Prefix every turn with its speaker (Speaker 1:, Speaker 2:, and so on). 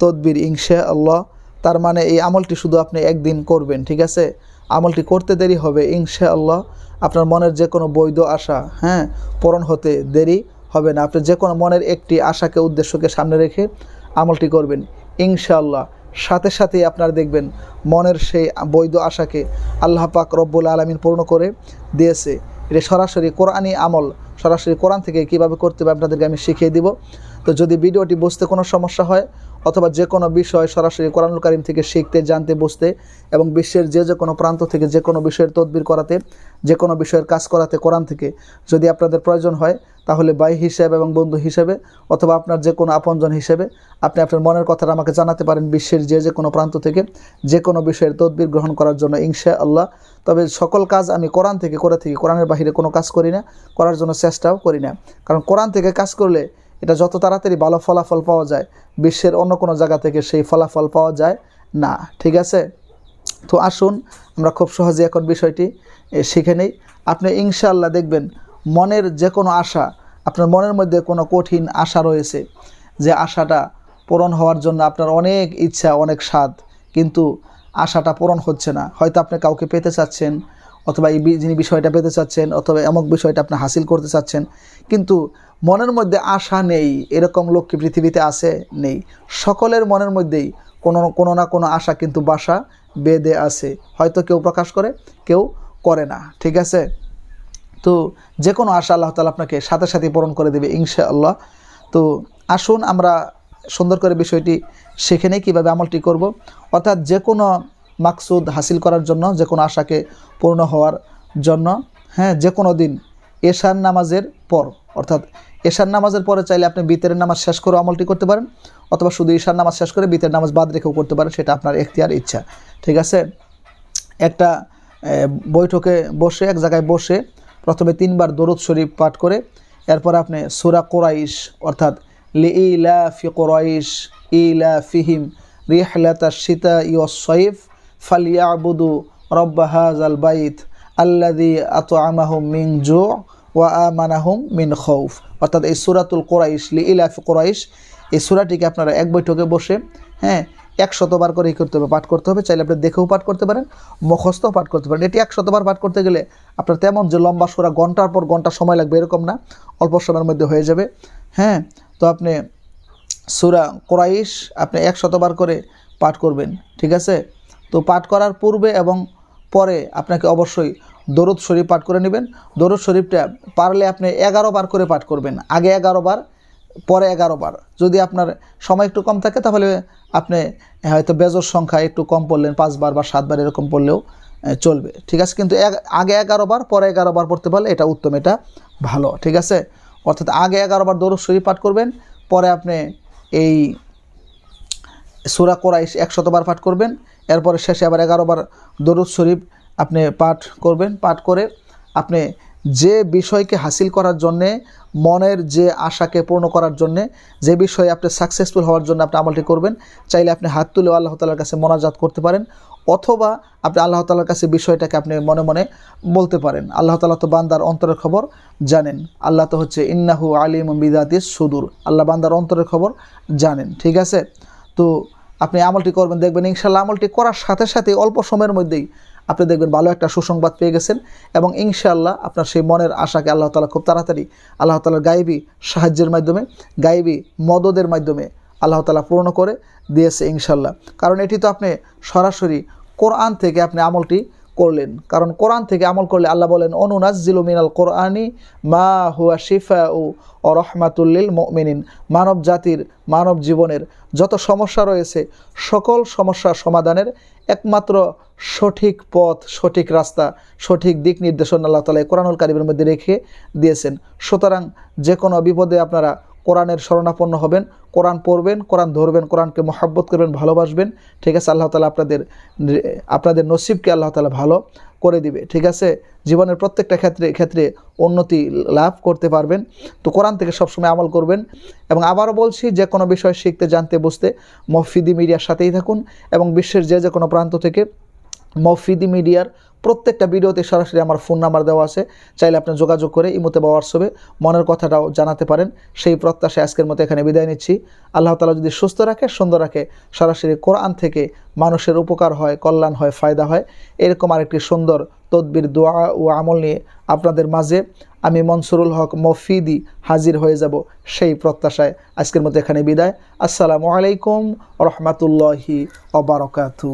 Speaker 1: তদবির ইনশা আল্লাহ তার মানে এই আমলটি শুধু আপনি একদিন করবেন, ঠিক আছে? আমলটি করতে দেরি হবে ইনশা আল্লাহ আপনার মনের যে কোনো বৈধ আশা হ্যাঁ পূরণ হতে দেরি হবে না। আপনি যে কোনো মনের একটি আশাকে, উদ্দেশ্যকে সামনে রেখে আমলটি করবেন ইনশাআল্লাহ। সাথে সাথেই আপনারা দেখবেন মনের সেই বৈধ আশাকে আল্লাহ পাক রব্বুল আলমিন পূর্ণ করে দিয়েছে। এটা সরাসরি কোরআনই আমল। সরাসরি কোরআন থেকে কীভাবে করতে হবে আপনাদেরকে আমি শিখিয়ে দিব। তো যদি ভিডিওটি বুঝতে কোনো সমস্যা হয়, অথবা যে কোনো বিষয় সরাসরি কোরআনুল কারিম থেকে শিখতে, জানতে, বুঝতে এবং বিশ্বের যে যে কোনো প্রান্ত থেকে যে কোনো বিষয়ের তদবির করাতে, যে কোনো বিষয়ের কাজ করাতে কোরআন থেকে যদি আপনাদের প্রয়োজন হয়, তাহলে ভাই হিসেবে এবং বন্ধু হিসেবে অথবা আপনার যে কোনো আপনজন হিসেবে আপনি আপনার মনের কথাটা আমাকে জানাতে পারেন বিশ্বের যে যে কোনো প্রান্ত থেকে যে কোনো বিষয়ের তদবির গ্রহণ করার জন্য ইনশা আল্লাহ তবে সকল কাজ আমি কোরআন থেকে করে থাকি, কোরআনের বাহিরে কোনো কাজ করি না, করার জন্য চেষ্টাও করি না। কারণ কোরআন থেকে কাজ করলে এটা যত তাড়াতাড়ি ভালো ফলাফল পাওয়া যায়, বিশ্বের অন্য কোনো জায়গা থেকে সেই ফলাফল পাওয়া যায় না, ঠিক আছে? তো আসুন, আমরা খুব সহজে এখন বিষয়টি শিখে নেই। আপনি ইনশাআল্লাহ দেখবেন, মনের যে কোনো আশা, আপনার মনের মধ্যে কোনো কঠিন আশা রয়েছে, যে আশাটা পূরণ হওয়ার জন্য আপনার অনেক ইচ্ছা, অনেক স্বাদ, কিন্তু আশাটা পূরণ হচ্ছে না। হয়তো আপনি কাউকে পেতে চাচ্ছেন অথবা এই যিনি বিষয়টা পেতে চাচ্ছেন, অথবা এমক বিষয়টা আপনি হাসিল করতে চাচ্ছেন, কিন্তু মনের মধ্যে আশা নেই, এরকম লোক কি পৃথিবীতে আছে? নেই। সকলের মনের মধ্যেই কোনো কোনো না কোনো আশা কিন্তু বাসা বেঁধে আছে। হয়তো কেউ প্রকাশ করে, কেউ করে না। ঠিক আছে? তো যে কোনো আশা আল্লাহ তালা আপনাকে সাথে সাথে পূরণ করে দেবে ইনশা আল্লাহ তো আসুন আমরা সুন্দর করে বিষয়টি শিখে নেই, কীভাবে আমলটি করব। অর্থাৎ যে কোনো মাকসুদ হাসিল করার জন্য যে কোনো আশাকে পূর্ণ হওয়ার জন্য। হ্যাঁ যে কোনো দিন এশার নামাজের পর, অর্থাৎ এশার নামাজের পরে চাইলে আপনি বিতের নামাজ শেষ করে আমলটি করতে পারেন, অথবা শুধু ঈশার নামাজ শেষ করে বিতের নামাজ বাদ রেখেও করতে পারেন, সেটা আপনার এখতিয়ার, ইচ্ছা। ঠিক আছে? একটা বৈঠকে বসে, এক জায়গায় বসে প্রথমে তিনবার দরুদ শরীফ পাঠ করে, এরপর আপনি সুরা কোরাইশ, অর্থাৎ লি ইলা ফি কোরাইশ ইলা ফিহিম রিহলাতা সীতা ইয় সৈফ ফালিয়াবুদু রব্বা হাজাল বাইত আল্লাদি আত আমাহুম মিন জো ওয়া আমানাহুম মিন খৌফ। অর্থাৎ এই সুরাতুল কোরাইশ লি ইলা ফি কোরাইশ, এই সুরাটিকে আপনারা এক বৈঠকে বসে হ্যাঁ একশতবার করে ই করতে হবে, পাঠ করতে হবে, চাইলে আপনি দেখেও পাঠ করতে পারেন, মুখস্থও পাঠ করতে পারেন। এটি একশতবার পাঠ করতে গেলে আপনার তেমন যে লম্বা সুরা, ঘণ্টার পর ঘণ্টা সময় লাগবে এরকম না, অল্প সময়ের মধ্যে হয়ে যাবে হ্যাঁ। তো আপনি সুরা কোরাইশ, আপনি একশতবার করে পাঠ করবেন, ঠিক আছে? তো পাঠ করার পূর্বে এবং পরে আপনাকে অবশ্যই দরুদ শরীফ পাঠ করে নেবেন। দরুদ শরীফটা পারলে আপনি এগারো বার করে পাঠ করবেন। আগে এগারো বার, পরে এগারো বার। যদি আপনার সময় একটু কম থাকে তাহলে আপনি হয়তো বেজর সংখ্যা একটু কম পড়লেন পাঁচবার বা সাতবার এরকম পড়লেও চলবে। ঠিক আছে? কিন্তু আগে এগারো বার, পরে এগারো বার পড়তে পারলে এটা উত্তম, এটা ভালো। ঠিক আছে? অর্থাৎ আগে এগারো বার দরুদ শরীফ পাঠ করবেন, পরে আপনি এই সুরা কোরাইশ একশতবার পাঠ করবেন। এরপরে শেষে আবার এগারোবার দরুদ শরীফ আপনি পাঠ করবেন। পাঠ করে আপনি যে বিষয়কে হাসিল করার জন্যে, মনের যে আশাকে পূর্ণ করার জন্যে, যে বিষয়ে আপনি সাকসেসফুল হওয়ার জন্য আপনি আমলটি করবেন, চাইলে আপনি হাত তুলে আল্লাহ তালার কাছে মোনাজাত করতে পারেন, অথবা আপনি আল্লাহ তালার কাছে বিষয়টাকে আপনি মনে মনে বলতে পারেন। আল্লাহ তালা তো বান্দার অন্তরের খবর জানেন। আল্লাহ তো হচ্ছে ইন্নাহু আলিম বিদাতিস সুদূর। আল্লাহ বান্দার অন্তরের খবর জানেন। ঠিক আছে? তো আপনি আমলটি করবেন, দেখবেন ইনশাল্লাহ আমলটি করার সাথে সাথে অল্প সময়ের মধ্যেই আপনি দেখবেন ভালো একটা সুসংবাদ পেয়ে গেছেন এবং ইনশাআল্লাহ আপনার সেই মনের আশাকে আল্লাহ তালা খুব তাড়াতাড়ি, আল্লাহ তালার গাইবী সাহায্যের মাধ্যমে গাইবী মদদের মাধ্যমে আল্লাহ তালা পূর্ণ করে দিয়েছে ইনশাল্লাহ। কারণ এটি তো আপনি সরাসরি কোরআন থেকে আপনি আমলটি করলেন। কারণ কোরআন থেকে আমল করলে আল্লাহ বলেন অনুনাজিলু মিনাল কোরআনি মা হুয়া শিফা ও রহমাতুল্লিল মিনিন মানব জাতির, মানব জীবনের যত সমস্যা রয়েছে, সকল সমস্যার সমাধানের একমাত্র সঠিক পথ, সঠিক রাস্তা, সঠিক দিক নির্দেশনা আল্লাহ তালা কোরআনুল কারিমের মধ্যে রেখে দিয়েছেন। সুতরাং যে কোনো বিপদে আপনারা কোরআনের শরণাপন্ন হবেন, কোরআন পড়বেন, কোরআন ধরবেন, কোরআনকে মহাব্বত করবেন, ভালোবাসবেন। ঠিক আছে, আল্লাহ তালা আপনাদের আপনাদের নসিবকে আল্লাহ তালা ভালো করে দিবে। ঠিক আছে, জীবনের প্রত্যেকটা ক্ষেত্রে ক্ষেত্রে উন্নতি লাভ করতে পারবেন। তো কোরআন থেকে সবসময় আমল করবেন। এবং আবারও বলছি, যে কোনো বিষয় শিখতে, জানতে, বুঝতে মফিদি মিডিয়ার সাথেই থাকুন। এবং বিশ্বের যে যে কোনো প্রান্ত থেকে মফিদি মিডিয়ার প্রত্যেকটা ভিডিওতে সরাসরি আমার ফোন নাম্বার দেওয়া আছে। চাইলে আপনি যোগাযোগ করে ইমোতে বা হোয়াটসঅ্যাপে মনের কথাটাও জানাতে পারেন। সেই প্রত্যাশায় আজকের মতো এখানে বিদায় নিচ্ছি। আল্লাহ তালা যদি সুস্থ রাখে, সুন্দর রাখে, সরাসরি কোরআন থেকে মানুষের উপকার হয়, কল্যাণ হয়, ফায়দা হয়, এরকম আরেকটি সুন্দর তদবির, দোয়া ও আমল নিয়ে আপনাদের মাঝে আমি মনসুরুল হক মফিদি হাজির হয়ে যাব সেই প্রত্যাশায় আজকের মতো এখানে বিদায়। আসসালামু আলাইকুম রহমাতুল্লাহি অবরকাতু